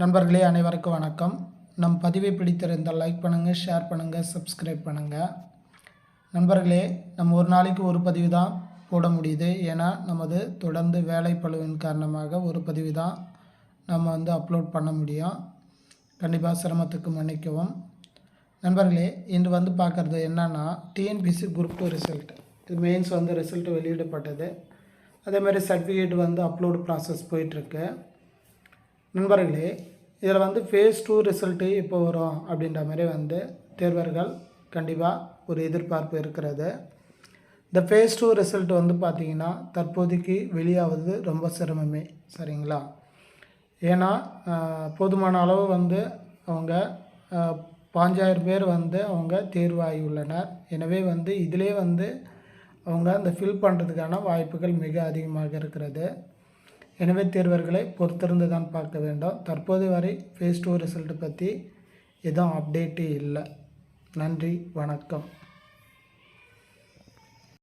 நண்பர்களே அனைவருக்கும் வணக்கம். நம் பதிவை பிடித்திருந்தால் லைக் பண்ணுங்கள் ஷேர் பண்ணுங்கள் சப்ஸ்கிரைப் பண்ணுங்கள் நண்பர்களே நம்ம ஒரு நாளைக்கு ஒரு பதிவு தான் போட முடியுது. ஏன்னா நமது தொடர்ந்து வேலை காரணமாக ஒரு பதிவு தான் நம்ம வந்து அப்லோட் பண்ண முடியும். கண்டிப்பாக சிரமத்துக்கு மன்னிக்கவும். நண்பர்களே இன்று வந்து பார்க்குறது என்னென்னா டிஎன்பிசி குரூப் டூ ரிசல்ட் இது மெயின்ஸ் வந்து ரிசல்ட் வெளியிடப்பட்டது. அதேமாதிரி சர்டிஃபிகேட் வந்து அப்லோடு ப்ராசஸ் போயிட்டுருக்கு. நண்பர்களே இதில் வந்து ஃபேஸ் டூ ரிசல்ட்டு இப்போ வரும் அப்படின்ற மாதிரி வந்து தேர்வர்கள் கண்டிப்பாக ஒரு எதிர்பார்ப்பு இருக்கிறது. இந்த ஃபேஸ் டூ ரிசல்ட் வந்து பார்த்திங்கன்னா தற்போதைக்கு வெளியாவது ரொம்ப சிரமமே சரிங்களா? ஏன்னா போதுமான அளவு வந்து அவங்க பாஞ்சாயிரம் பேர் வந்து அவங்க தேர்வாகியுள்ளனர் எனவே வந்து இதிலே வந்து அவங்க அந்த ஃபில் பண்ணுறதுக்கான வாய்ப்புகள் மிக அதிகமாக இருக்கிறது. எனவே தேர்வர்களை பொறுத்திருந்து தான் பார்க்க வேண்டும். தற்போது வரை ஃபேஸ் டூ ரிசல்ட்டு பற்றி எதுவும் அப்டேட்டு இல்லை. நன்றி வணக்கம்.